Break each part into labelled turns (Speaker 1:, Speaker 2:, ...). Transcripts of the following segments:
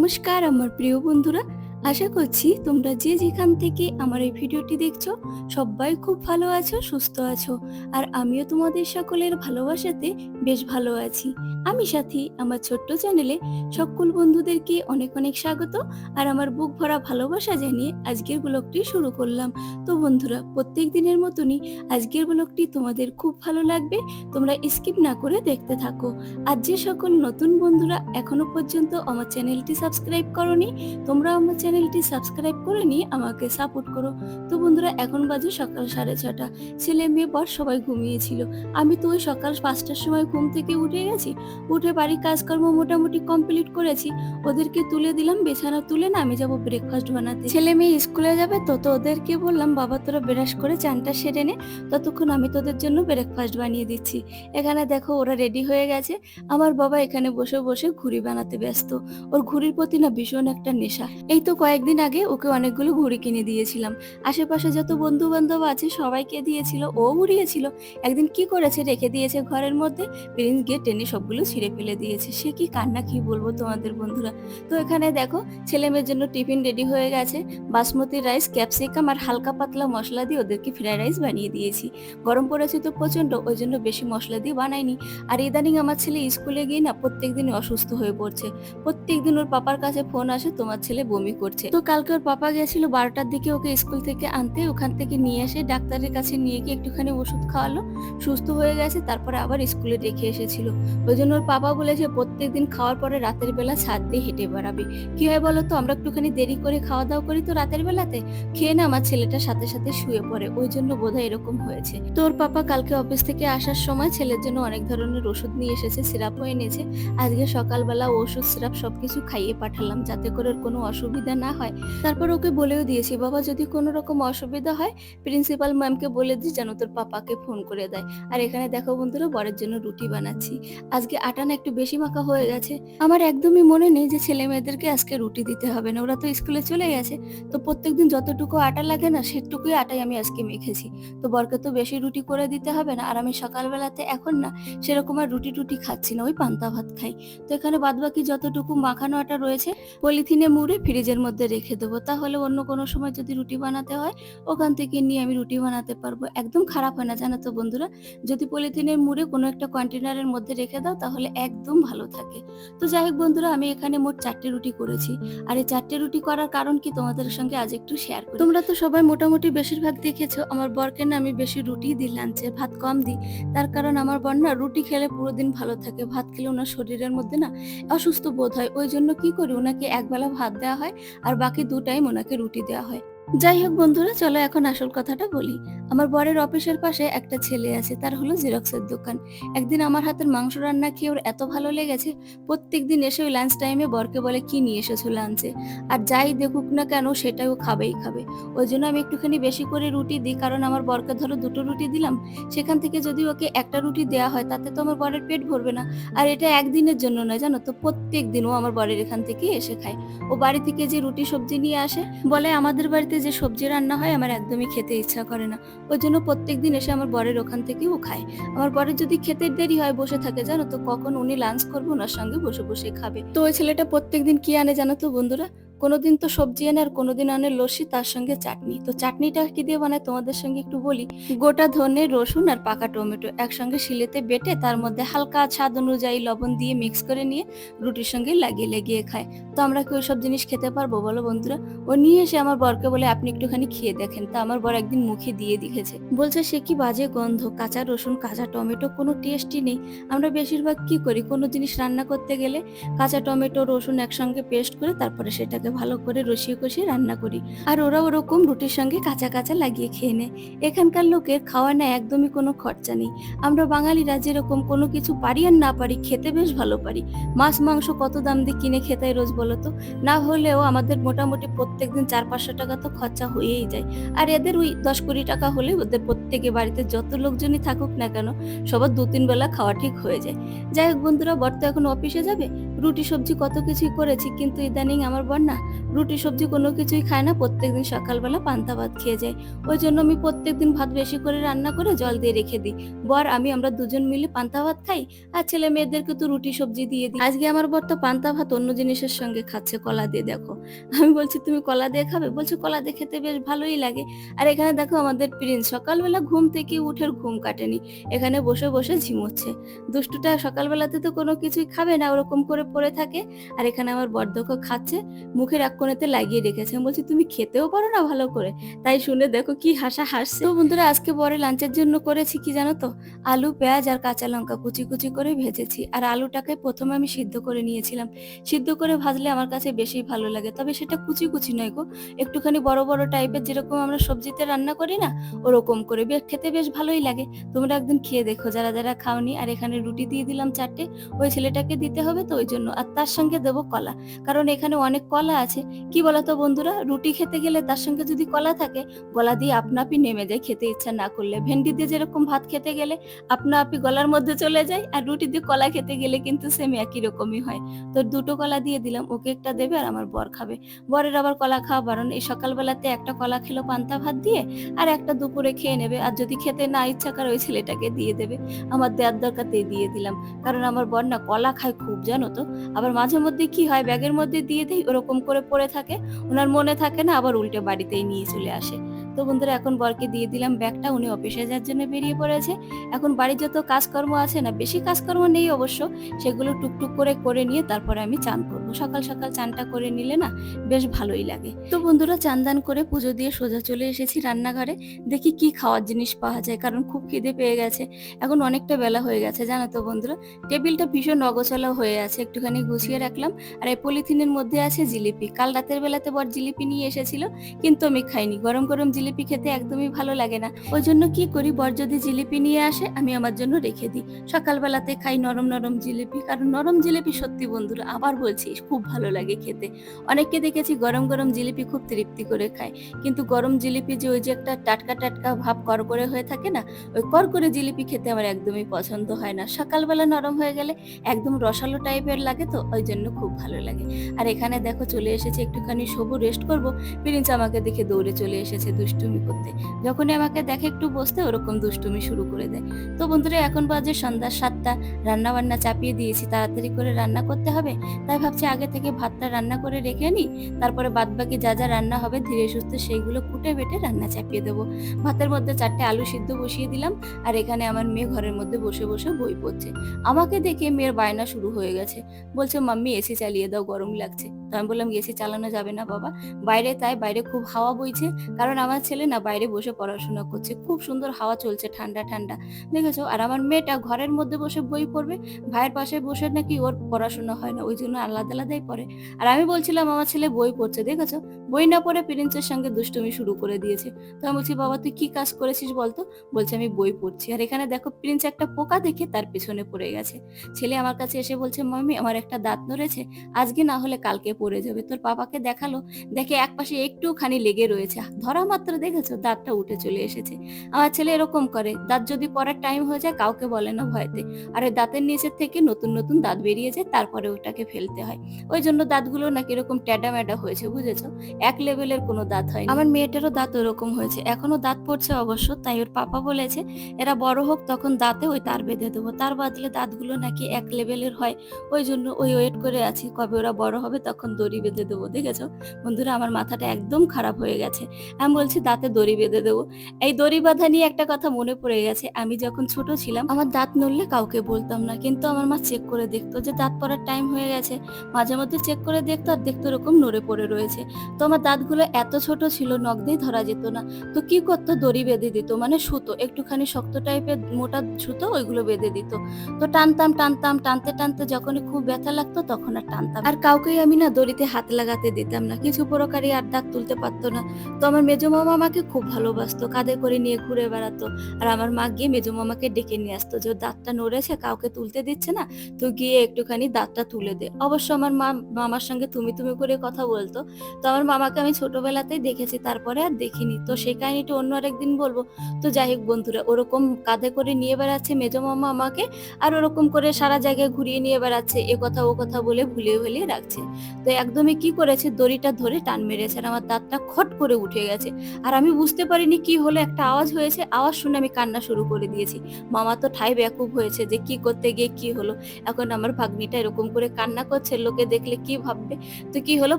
Speaker 1: নমস্কার, আমার প্রিয় বন্ধুরা। আশা করছি তোমরা যে যেখান থেকে আমার এই ভিডিওটি দেখছ, সবাই খুব ভালো আছো, সুস্থ আছো। আর আমিও তোমাদের সকলের ভালোবাসাতে বেশ ভালো আছি। আমি সাথী, আমার ছোট্ট চ্যানেলে সকল বন্ধুদেরকে অনেক অনেক স্বাগত আর আমার বুক ভরা ভালোবাসা জানিয়ে আজকের ব্লগটি শুরু করলাম। তো বন্ধুরা, প্রত্যেক দিনের মতনই আজকের ব্লগটি তোমাদের খুব ভালো লাগবে, তোমরা স্কিপ না করে দেখতে থাকো। আর যে সকল নতুন বন্ধুরা এখনও পর্যন্ত আমার চ্যানেলটি সাবস্ক্রাইব করনি তোমরা আমার চ্যানেলটি সাবস্ক্রাইব করে নিয়ে আমাকে সাপোর্ট করো। তো বন্ধুরা, এখন বাজে সকাল সাড়ে ছটা ছেলে মেয়ে বর সবাই ঘুমিয়েছিল। আমি তো ওই সকাল পাঁচটার সময় ঘুম থেকে উঠে গেছি উঠে বাড়ির কাজকর্ম মোটামুটি কমপ্লিট করেছি। ওদেরকে তুলে দিলাম, বিছানা তুলে না আমি যাব ব্রেকফাস্ট বানাতে। ছেলে মেয়ে স্কুলে যাবে তো তো ওদেরকে বললাম, বাবা, তোরা ব্রাশ করে চানটা সেরে নে, ততক্ষণ আমি তোদের জন্য ব্রেকফাস্ট বানিয়ে দিচ্ছি। এখানে দেখো ওরা রেডি হয়ে গেছে। আমার বাবা এখানে বসে বসে ঘুড়ি বানাতে ব্যস্ত। ওর ঘুড়ির প্রতি না ভীষণ একটা নেশা। এই তো কয়েকদিন আগে ওকে অনেকগুলো ঘুড়ি কিনে দিয়েছিলাম। আশেপাশে যত বন্ধু বান্ধব আছে সবাইকে দিয়েছিল, ও উড়িয়েছিল। একদিন কি করেছে রেখে দিয়েছে ঘরের মধ্যে, প্রিন্স গিয়ে টেনে সবগুলো ছিঁড়ে ফেলে দিয়েছে। সে কি কান্না, কি বলব তোমাদের বন্ধুরা? তো এখানে দেখো ছেলে মেয়ের জন্য টিফিন রেডি হয়ে গেছে। বাসমতি রাইস, ক্যাপসিকাম আর হালকা পাতলা মশলা দিয়ে ওদেরকে ফ্রাইড রাইস বানিয়ে দিয়েছি। গরম পড়েছে তো প্রচণ্ড ওই জন্য বেশি মশলা দিয়ে বানাইনি। আর ইদানিং আমার ছেলে স্কুলে গিয়ে না প্রত্যেক দিন অসুস্থ হয়ে পড়ছে। প্রত্যেক দিন ওর পাপার কাছে ফোন আসে, তোমার ছেলে বমি করছে। তো কালকে ওর পাপা গেছিল বারোটার দিকে ওকে স্কুল থেকে আনতে। ওখান থেকে নিয়ে এসে ডাক্তারের কাছে নিয়ে গিয়ে একটুখানি ওষুধ খাওয়ালো। সুস্থ হয়ে গেছে, তারপরে আবার স্কুলে রেখে এসেছিল। ওই জন্য ওর পাপা বলেছে প্রত্যেক দিন খাওয়ার পরে রাতের বেলা ছাদ দিয়ে হেঁটে বেড়াবে। কি হয় বলো তো, আমরা একটুখানি দেরি করে খাওয়া দাওয়া করি তো রাতের বেলাতে। খেয়ে না আমার ছেলেটা সাথে সাথে শুয়ে পড়ে, ওই জন্য বোধহয় এরকম হয়েছে। তোর পাপা কালকে অফিস থেকে আসার সময় ছেলের জন্য অনেক ধরনের ওষুধ নিয়ে এসেছে সিরাপও এনেছে। আজকে সকালবেলা ওষুধ, সিরাপ সবকিছু খাইয়ে পাঠালাম যাতে করে ওর কোনো অসুবিধা না হয়। তারপর ওকে বলেও দিয়েছি, বাবা, যদি কোনো রকম অসুবিধা হয়, প্রিন্সিপাল ম্যামকে বলে দিস যেন তোর পাপাকে ফোন করে দেয়। আর এখানে দেখো বন্ধুরা, বরের জন্য রুটি বানাচ্ছি। আজকে আটা না একটু বেশি মাখা হয়ে গেছে। আমার একদমই মনে নেই যে ছেলে মেয়েদেরকে আজকে রুটি দিতে হবে না। ওরা তো স্কুলে চলে গেছে। তো প্রত্যেকদিন যতটুকু আটা লাগে না, সেটুকুই আটাই আমি আজকে মেখেছি। তো বরকে তো বেশি রুটি করে দিতে হবে না। আর আমি সকালবেলাতে এখন না, সেরকম আর রুটি টুটি খাচ্ছি না। ওই পান্তা ভাত খাই। তো এখানে বাদবাকি যতটুকু মাখানো আটা রয়েছে, পলিথিনে মুড়ে ফ্রিজের মধ্যে রেখে দেবো। তাহলে অন্য কোনো সময় যদি রুটি বানাতে হয়, ওখান থেকে নিয়ে আমি রুটি বানাতে পারব। একদম খারাপ হয় না, জানো তো বন্ধুরা? যদি পলিথিনের মুড়ে কোনো একটা কন্টেনারের মধ্যে রেখে দাও, তাহলে একদম ভালো থাকে। তো যাই হোক বন্ধুরা, আমি এখানে মোট চারটে রুটি করেছি। আর এই চারটে রুটি করার কারণ কি তোমাদের সঙ্গে আজ একটু শেয়ার করি। তোমরা তো সবাই মোটামুটি বেশিরভাগ দেখেছ, আমার বরকে না আমি বেশি রুটি দিই লাঞ্চে ভাত কম দিই। তার কারণ আমার বর না রুটি খেলে পুরো দিন ভালো থাকে। ভাত খেলে ওনার শরীরের মধ্যে না অসুস্থ বোধ হয়। ওই জন্য কি করি, ওনাকে একবেলা ভাত দেওয়া হয় আর বাকি দু টাইম ওনাকে রুটি দেওয়া হয়। যাই হোক বন্ধুরা, চলো এখন আসল কথাটা বলি। আমার বরের অফিসের পাশে একটা ছেলে আছে, তার হলো জেরক্সের দোকান। একদিন আমার হাতের মাংস রান্না খেয়ে ওর এত ভালো লেগেছে প্রত্যেক দিন এসে ওই লাঞ্চ টাইমে বরকে বলে, কি নিয়ে এসেছ লাঞ্চে আর যাই দেখুক না কেন, সেটাই ও খাবেই খাবে। ওই জন্য আমি একটুখানি বেশি করে রুটি দিই, কারণ আমার বরকে ধরো দুটো রুটি দিলাম, সেখান থেকে যদি ওকে একটা রুটি দেওয়া হয়, তাতে তো আমার বরের পেট ভরবে না। আর এটা একদিনের জন্য নয়, জানো তো? প্রত্যেক দিন ও আমার বরের এখান থেকে এসে খায়। ও বাড়ি থেকে যে রুটি সবজি নিয়ে আসে, বলে আমাদের বাড়িতে যে সবজি রান্না হয়, আমার একদমই খেতে ইচ্ছা করে না। ওই জন্য প্রত্যেক দিন এসে আমার বরের ওখান থেকেও খায়। আমার বরের যদি খেতে দেরি হয় বসে থাকে, জানো তো, কখন উনি লাঞ্চ করব, ওনার সঙ্গে বসে বসে খাবে। তো ওই ছেলেটা প্রত্যেক দিন কি আনে জানো তো বন্ধুরা? কোনোদিন তো সবজি আনে আর কোনোদিন আনে লস্যি, তার সঙ্গে চাটনি। তো চাটনিটা কি দিয়ে বানায় তোমাদের সঙ্গে একটু বলি? গোটা ধনে, রসুন আর পাকা টমেটো একসঙ্গে শিলেতে বেটে তার মধ্যে হালকা স্বাদ অনুযায়ী লবণ দিয়ে মিক্স করে নিয়ে রুটির সঙ্গে লাগিয়ে লাগিয়ে খায়। তো আমরা কি ওইসব জিনিস খেতে পারব বলো বন্ধুরা? ও নিয়ে এসে আমার বরকে বলে, আপনি একটুখানি খেয়ে দেখেন। তা আমার বর একদিন মুখে দিয়ে দেখেছে বলছে, সে কি বাজে গন্ধ? কাঁচা রসুন, কাঁচা টমেটো, কোনো টেস্টই নেই। আমরা বেশিরভাগ কি করি? কোনো জিনিস রান্না করতে গেলে কাঁচা টমেটো, রসুন একসঙ্গে পেস্ট করে তারপরে সেটাকে ভালো করে রসিয়ে কষিয়ে রান্না করি। আর ওরা ওরকম রুটির সঙ্গে কাঁচা কাঁচা লাগিয়ে খেয়ে নেয়। এখানকার লোকের খাওয়া না একদমই কোনো খরচা নেই। আমরা বাঙালিরা যেরকম কোনো কিছু পারি আর না পারি খেতে বেশ ভালো পারি। মাছ, মাংস কত দাম দিয়ে কিনে খেতে হয় রোজ বলো তো? না হলেও আমাদের মোটামুটি প্রত্যেকদিন চার পাঁচশো টাকা তো খরচা হয়েই যায়। আর এদের ওই দশ কুড়ি টাকা হলে ওদের প্রত্যেকে বাড়িতে যত লোকজনই থাকুক না কেন, সবার দু তিন বেলা খাওয়া ঠিক হয়ে যায়। যাই হোক বন্ধুরা, বর তো এখন অফিসে যাবে? রুটি, সবজি কত কিছুই করেছি, কিন্তু ইদানিং আমার বর না রুটি, সবজি কোনো কিছুই খায় না, প্রত্যেকদিন সকালবেলা পান্তা ভাত খেয়ে যায়। ওই জন্য আমি প্রত্যেকদিন ভাত বেশি করে রান্না করে জল দিয়ে রেখে দিই। বর, আমি, আমরা দুজন মিলে পান্তা ভাত খাই আর ছেলে মেয়েদেরকে তো রুটি, সবজি দিয়ে দিই। আজকে আমার বর তো পান্তা ভাত অন্য জিনিসের সঙ্গে খাচ্ছে, কলা দিয়ে, দেখো। আমি বলছি, তুমি কলা দিয়ে খাবে? বলছে, কলা দিয়ে খেতে বেশ ভালোই লাগে। আর এখানে দেখো আমাদের প্রিন্স, সকালবেলা ঘুম থেকে উঠে ঘুম কাটেনি। এখানে বসে বসে ঝিমোচ্ছে। দুষ্টুটা সকালবেলাতে তো কোনো কিছুই খাবে না, ওরকম করে পড়ে থাকে আর এখানে আমার বর্ধক খাচ্ছে, মুখের এক কোণেতে লাগিয়ে রেখেছে। আমি বলছি, তুমি খেতেও পারো না ভালো করে? তাই শুনে দেখো কি হাসা হাসছে। তো বন্ধুরা, আজকে পরে লাঞ্চের জন্য করেছি কি জানো তো? আলু, পেঁয়াজ আর কাঁচা লঙ্কা কুচি কুচি করে ভেজেছি। আর আলুটাকে প্রথমে আমি সিদ্ধ করে নিয়েছিলাম। সিদ্ধ করে ভাজলে আমার কাছে বেশি ভালো লাগে। তবে সেটা কুচি কুচি নয় গো। একটুখানি বড় বড় টাইপের যেরকম আমরা সবজিতে রান্না করি না, ওরকম করে। খেতে বেশ ভালোই লাগে। তোমরা একদিন খেয়ে দেখো। যারা যারা খাওনি, আর এখানে রুটি দিয়ে দিলাম চারটে, ওই ছেলেটাকে দিতে হবে তো, ওই জন্য আর তার সঙ্গে দেবো কলা। কারণ এখানে অনেক কলা আছে। কি বলতো বন্ধুরা? রুটি খেতে গেলে তার সঙ্গে যদি কলা থাকে, গলা দিয়ে আপনা আপনি নেমে যায়, খেতে ইচ্ছা না করলে। ভেন্ডি দিয়ে যেরকম ভাত খেতে গেলে আপনা আপনি গলার মধ্যে চলে যায়, আর রুটি দিয়ে কলা খেতে গেলে কিন্তু সেম একই রকমই হয়। তো দুটো কলা দিয়ে দিলাম, ওকে একটা দেবে আর আমার বর খাবে। বরের আবার কলা খাওয়া বারণ। এই সকালবেলাতে একটা কলা খেলো পান্তা ভাত দিয়ে, আর একটা দুপুরে খেয়ে নেবে। আর যদি খেতে না ইচ্ছা করে ওই ছেলেটাকে দিয়ে দেবে। আমার দেওয়ার দরকারতেই দিয়ে দিলাম। কারণ আমার বর না কলা খায় খুব, জানো তো? আবার মাঝে মধ্যে কি হয়, ব্যাগের মধ্যে দিয়ে দিই, ওরকম করে পড়ে থাকে, ওনার মনে থাকে না, আবার উল্টে বাড়িতেই নিয়ে চলে আসে। তো বন্ধুরা এখন বরকে দিয়ে দিলাম ব্যাগটা, উনি অফিসে যাওয়ার জন্য বেরিয়ে পড়েছে। এখন বাড়ির যত কাজকর্ম আছে না, বেশি কাজকর্ম নেই অবশ্য, সেগুলো টুকটুক করে করে নিয়ে তারপরে আমি চান করব। সকাল সকাল চানটা করে নিলে না বেশ ভালোই লাগে। তো বন্ধুরা চান দান করে পুজো দিয়ে সোজা চলে এসেছি রান্নাঘরে। দেখি কি খাওয়ার জিনিস পাওয়া যায়, কারণ খুব খিদে পেয়ে গেছে। এখন অনেকটা বেলা হয়ে গেছে, জানো তো বন্ধুরা। টেবিলটা ভীষণ অগোছালো হয়ে আছে, একটুখানি গুছিয়ে রাখলাম। আর এই পলিথিনের মধ্যে আছে জিলিপি। কাল রাতের বেলাতে বর জিলিপি নিয়ে এসেছিল, কিন্তু আমি খাইনি। গরম গরম জিলিপি খেতে একদমই ভালো লাগে না। ওই জন্য কি করি, বর যদি জিলিপি নিয়ে আসে, আমি আমার জন্য রেখে দিই। সকালবেলাতে খাই নরম নরম জিলিপি, কারণ নরম জিলিপি সত্যি বন্ধুরা, আবার বলছি, খুব ভালো লাগে খেতে। অনেককে দেখেছি গরম গরম জিলিপি খুব তৃপ্তি করে খায়। কিন্তু গরম জিলিপি যে ওই যে একটা টাটকা টাটকা ভাব কর করে হয়ে থাকে না, ওই কর করে জিলিপি খেতে আমার একদমই পছন্দ হয় না। সকালবেলা নরম হয়ে গেলে একদম রসালো টাইপের লাগে তো ওই জন্য খুব ভালো লাগে। আর এখানে দেখো চলে এসেছে, একটুখানি সবু রেস্ট করব। প্রিন্স আমাকে দেখে দৌড়ে চলে এসেছে দুষ্টুমি করতে। যখনই আমাকে দেখে একটু বসতে ওরকম দুষ্টুমি শুরু করে দেয়। তো বন্ধুরা, এখন বাজে সন্ধ্যা সাতটা। রান্না বান্না চাপিয়ে দিয়েছি। তাড়াতাড়ি করে রান্না করতে হবে। তাই ভাবছি আগে থেকে ভাতটা রান্না করে রেখে নিই। তারপরে বাদ বাকি যা যা রান্না হবে ধীরে সুস্থে সেইগুলো কুটে বেটে রান্না চাপিয়ে দেবো। ভাতের মধ্যে চারটে আলু সিদ্ধ বসিয়ে দিলাম। আর এখানে আমার মেয়ে ঘরের মধ্যে বসে বসে বই পড়ছে। আমাকে দেখে মেয়ের বায়না শুরু হয়ে গেছে। বলছে, মাম্মি, এসি চালিয়ে দাও, গরম লাগছে। তো আমি বললাম, এসি চালানো যাবে না বাবা। বাইরে তাই, বাইরে খুব হাওয়া বইছে। কারণ আমার ছেলে না বাইরে বসে পড়াশোনা করছে। খুব সুন্দর হাওয়া চলছে, ঠান্ডা ঠান্ডা। দেখেছ? আর আমার মেয়েটা ঘরের মধ্যে বসে বই পড়বে, ভাইয়ের পাশে বসে নাকি ওর পড়াশোনা হয় না, ওই জন্য আলাদা আলাদাই পড়ে। আর আমি বলছিলাম, আমার ছেলে বই পড়ছে। দেখেছ? বই না পড়ে প্রিন্সের সঙ্গে দুষ্টুমি শুরু করে দিয়েছে। তো আমি বলছি, বাবা, তুই কি কাজ করেছিস বলতো বলছে, আমি বই পড়ছি। আর এখানে দেখো, প্রিন্স একটা পোকা দেখে তার পেছনে পড়ে গেছে। ছেলে আমার কাছে এসে বলছে মামি আমার একটা দাঁত নড়েছে। আজকে না হলে কালকে পড়ে যাবে। তোর পাপাকে দেখাল, দেখে এক পাশে একটুখানি লেগে রয়েছে। ধরা মাত্র দেখেছ, দাঁতটা উঠে চলে এসেছে। আমার ছেলে এরকম করে, দাঁত যদি পড়ার টাইম হয়ে যায়, কাউকে বলে না ভয়তে। আর ওই দাঁতের নিচের থেকে নতুন নতুন দাঁত বেরিয়ে যায়, তারপরে ওটাকে ফেলতে হয়। ওই জন্য দাঁতগুলো নাকি এরকম ট্যাডা ম্যাডা হয়েছে, বুঝেছ? এক লেভেলের কোনো দাঁত হয় আমার মেয়েটারও দাঁত ওরকম হয়েছে। এখনও দাঁত পড়ছে অবশ্য, তাই ওর পাপা বলেছে, এরা বড় হোক, তখন দাঁতে ওই তার বেঁধে দেবো। তার বদলে দাঁতগুলো নাকি এক লেভেলের হয়। ওই জন্য ওই ওয়েট করে আছি, কবে ওরা বড় হবে, তখন দড়ি বেঁধে দেবো, দেখেছ? বন্ধুরা, আমার মাথাটা একদম খারাপ হয়ে গেছে। আমি বলছি, দাঁতে দড়ি বেঁধে দেবো। এই দড়ি বাঁধা নিয়ে একটা কথা মনে পড়ে গেছে। আমি যখন ছোট ছিলাম, আমার দাঁত নড়লে কাউকে বলতাম না। কিন্তু আমার মা চেক করে দেখতো যে দাঁত পড়ার টাইম হয়ে গেছে। মাঝে মধ্যে চেক করে দেখতো আর দেখতো এরকম নড়ে পড়ে রয়েছে। তো আমার দাঁতগুলো এত ছোট ছিল, নখ দিয়ে ধরা যেত না। তো কি করতো? দড়ি বেঁধে দিত মানে সুতো, একটুখানি শক্ত টাইপের মোটা সুতো, ওইগুলো বেঁধে দিত। তো টানতাম টানতাম, টানতে টানতে যখনই খুব ব্যথা লাগতো, তখন আর টানতাম আর কাউকেই আমি না দড়িতে হাত লাগাতে দিতাম না। কিছু প্রকারই আর দাঁত তুলতে পারতো না। তো আমার মেজো মামা আমাকে খুব ভালোবাসতো, কাঁধে করে নিয়ে ঘুরে বেড়াতো। আর আমার মা গিয়ে মেজো মামাকে ডেকে নিয়ে আসতো যে দাঁতটা নড়েছে, কাউকে তুলতে দিচ্ছে না তো গিয়ে একটুখানি দাঁতটা তুলে দে। অবশ্য আমার মা, মামার সঙ্গে তুমি তুমি করে কথা বলতো। তো আমার মামাকে আমি ছোটবেলাতেই দেখেছি, তারপরে আর দেখিনি। তো সেই কাহিনীটা অন্য আরেকদিন বলব। তো যাই হোক বন্ধুরা, ওরকম কাঁধে করে নিয়ে বেড়াচ্ছে মেজো মামা আমাকে, আর ওরকম করে সারা জায়গায় ঘুরিয়ে নিয়ে বেড়াচ্ছে, এ কথা ও কথা বলে ভুলিয়ে ভুলিয়ে রাখছে। তো একদমই কি করেছে? দড়িটা ধরে টান মেরেছে আর আমার দাঁতটা খট করে উঠে গেছে। আর আমি বুঝতে পারিনি কি হলো, একটা আওয়াজ হয়েছে, আওয়াজ শুনে আমি কান্না শুরু করে দিয়েছি। মামা তো ঠাই ব্যাকুব হয়েছে যে কি করতে গিয়ে কি হলো? এখন আমার ভাগ্নিটা এরকম করে কান্না করছে, লোকে দেখলে কি ভাববে? তো কি হলো?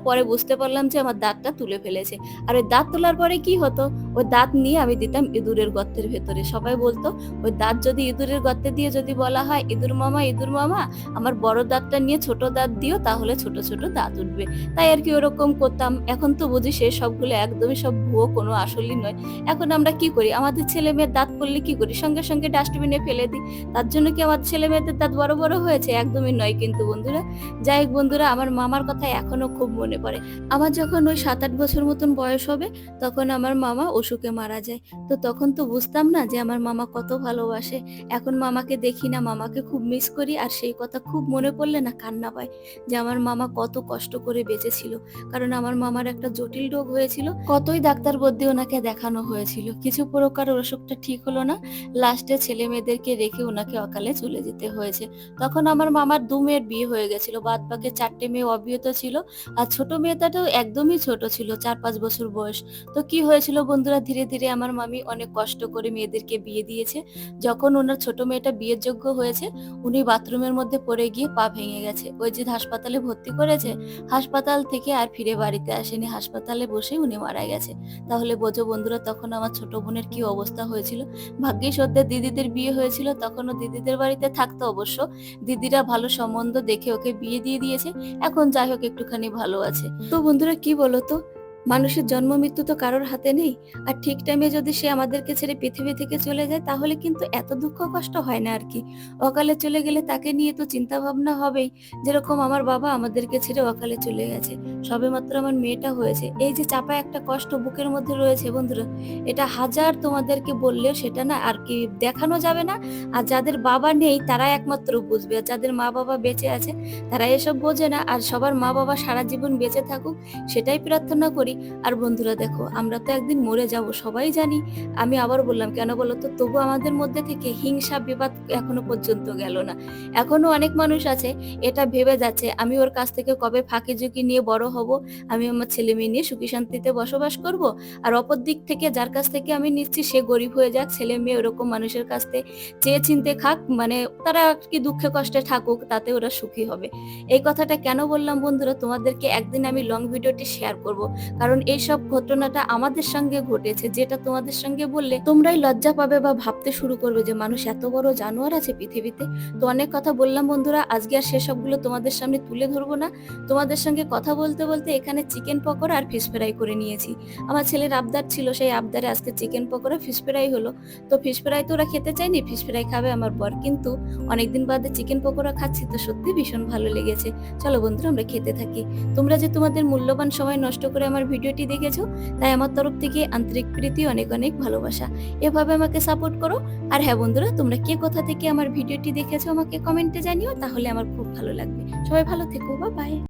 Speaker 1: পরে বুঝতে পারলাম যে আমার দাঁতটা তুলে ফেলেছে। আর ওই দাঁত তোলার পরে কি হতো? ওই দাঁত নিয়ে আমি দিতাম ইঁদুরের গর্তের ভেতরে। সবাই বলতো, ওই দাঁত যদি ইঁদুরের গর্তে দিয়ে যদি বলা হয়, ইঁদুর মামা ইঁদুর মামা, আমার বড় দাঁতটা নিয়ে ছোট দাঁত দিও, তাহলে ছোট ছোট দাঁত উঠবে। তাই আর কি ওরকম করতাম। এখন তো বুঝি সে সবগুলো একদমই সব ভুয়ো কোনো আসলই নয়। এখন আমরা কি করি? আমাদের ছেলে মেয়ের দাঁত পড়লে কি করি? সঙ্গে সঙ্গে ডাস্টবিনে ফেলে দিই। তার জন্য কি আমার ছেলে মেয়েদের দাঁত বড় বড় হয়েছে? একদমই নয় কিন্তু বন্ধুরা। যাই হোক বন্ধুরা, আমার মামার কথা এখনও খুব মনে পড়ে। আমার যখন ওই সাত আট বছর মতন বয়স হবে, তখন আমার মামা অসুখে মারা যায়। তো তখন তো বুঝতাম না যে আমার মামা কত ভালোবাসে। এখন মামাকে দেখি না, মামাকে খুব মিস করি। আর সেই কথা খুব মনে পড়লে না কান্না পায় যে আমার মামা কত কষ্ট করে বেঁচেছিল। কারণ আমার মামার একটা জটিল রোগ হয়েছিল। কতই ডাক্তার বদ্যি ওনাকে দেখানো হয়েছিল। কিছু প্রকার অসুখটা ঠিক হলো না। লাস্টে ছেলে মেয়েদেরকে রেখে ওনাকে অকালে চলে যেতে হয়েছে। তখন আমার মামার দু মেয়ের বিয়ে হয়ে গেছিল। বাদ বাকি চারটে মেয়ে অবিহত ছিল। আর ছোট মেয়েটাও একদমই ছোট ছিল, চার পাঁচ বছর বয়স। তো কি হয়েছিল বন্ধুরা? ধীরে ধীরে আমার মামি অনেক কষ্ট করে মেয়েদেরকে বিয়ে দিয়েছে। যখন ওনার ছোট মেয়েটা বিয়ের যোগ্য হয়েছে, উনি বাথরুমের মধ্যে পড়ে গিয়ে পা ভেঙে গেছে। ওই যে হাসপাতালে ভর্তি করেছে হাসপাতাল থেকে আর ফিরে বাড়িতে আসেনি। হাসপাতালে বসে উনি মারা গেছে। তাহলে বোঝো বন্ধুরা, তখন আমার ছোট বোনের কি অবস্থা হয়েছিল? ভাগ্যে সদ্যের দিদিদের বিয়ে হয়েছিল, তখনও দিদিদের বাড়িতে থাকতো অবশ্য। দিদিরা ভালো সম্বন্ধ দেখে ওকে বিয়ে দিয়ে দিয়েছে। এখন যাই হোক, একটুখানি ভালো আছে। তো বন্ধুরা, কি বলো তো মানুষের জন্ম, মৃত্যু তো কারোর হাতে নেই। আর ঠিক টাইমে যদি সে আমাদেরকে ছেড়ে পৃথিবী থেকে চলে যায়, তাহলে কিন্তু এত দুঃখ, কষ্ট হয় না আর কি। অকালে চলে গেলে তাকে নিয়ে তো চিন্তা ভাবনা হবেই। যেরকম আমার বাবা আমাদেরকে ছেড়ে অকালে চলে গেছে। সবে মাত্র আমার মেয়েটা হয়েছে। এই যে চাপা একটা কষ্ট বুকের মধ্যে রয়েছে বন্ধুরা, এটা হাজার তোমাদেরকে বললেও সেটা না আর কি দেখানো যাবে না। আর যাদের বাবা নেই, তারা একমাত্র বুঝবে। আর যাদের মা বাবা বেঁচে আছে, তারা এসব বোঝে না। আর সবার মা বাবা সারা জীবন বেঁচে থাকুক, সেটাই প্রার্থনা করি আর বন্ধুরা দেখো, আমরা তো একদিন মরে যাব, সবাই জানি। আমি আবার বললাম, কেন বলো তো? তবু আমাদের মধ্যে থেকে হিংসা বিবাদ এখনও পর্যন্ত গেল না। এখনও অনেক মানুষ আছে, এটা ভেবে যাচ্ছে, আমি ওর কাছ থেকে কবে ফাঁকি ঝুঁকি নিয়ে বড় হব? আমি আমার ছেলে মেয়ে নিয়ে সুখী শান্তিতে বসবাস করব? আর অপর দিক থেকে যার কাছ থেকে আমি নিচ্ছি, সে গরিব হয়ে যাক, ছেলে মেয়ে ওরকম মানুষের কাছ থেকে চেয়ে চিনতে খাক মানে তারা কি দুঃখে কষ্টে থাকুক, তাতে ওরা সুখী হবে। এই কথাটা কেন বললাম বন্ধুরা? তোমাদেরকে একদিন আমি লং ভিডিওটি শেয়ার করব। কারণ এইসব ঘটনাটা আমাদের সঙ্গে ঘটেছে, যেটা তোমাদের সঙ্গে বললে তোমরাই লজ্জা পাবে বা ভাবতে শুরু করবে যে মানুষ এত বড় জানোয়ার আছে পৃথিবীতে। তো অনেক কথা বললাম বন্ধুরা, আজকে আর সেসবগুলো তোমাদের সামনে তুলে ধরবো না। তোমাদের সঙ্গে কথা বলতে বলতে এখানে চিকেন পকোড়া আর ফিশ ফ্রাই করে নিয়েছি। আমার ছেলের আবদার ছিল, সেই আবদারে আজকে চিকেন পকোড়া, ফিশ ফ্রাই হলো। তো ফিশ ফ্রাই তো ওরা খেতে চায়নি, ফিশ ফ্রাই খাবে আমার বর। কিন্তু অনেকদিন বাদে চিকেন পকোড়া খাচ্ছি, তো সত্যি ভীষণ ভালো লেগেছে। চলো বন্ধুরা, আমরা খেতে থাকি। তোমরা যে তোমাদের মূল্যবান সময় নষ্ট করে আমার ভিডিওটি দেখেছ, তাই আমার তরফ থেকে আন্তরিক প্রীতি, অনেক অনেক ভালোবাসা। এভাবে আমাকে সাপোর্ট করো। আর হ্যাঁ বন্ধুরা, তোমরা কে কোথা থেকে আমার ভিডিওটি দেখেছ আমাকে কমেন্টে জানিও, তাহলে আমার খুব ভালো লাগবে। সবাই ভালো থেকো বা বাই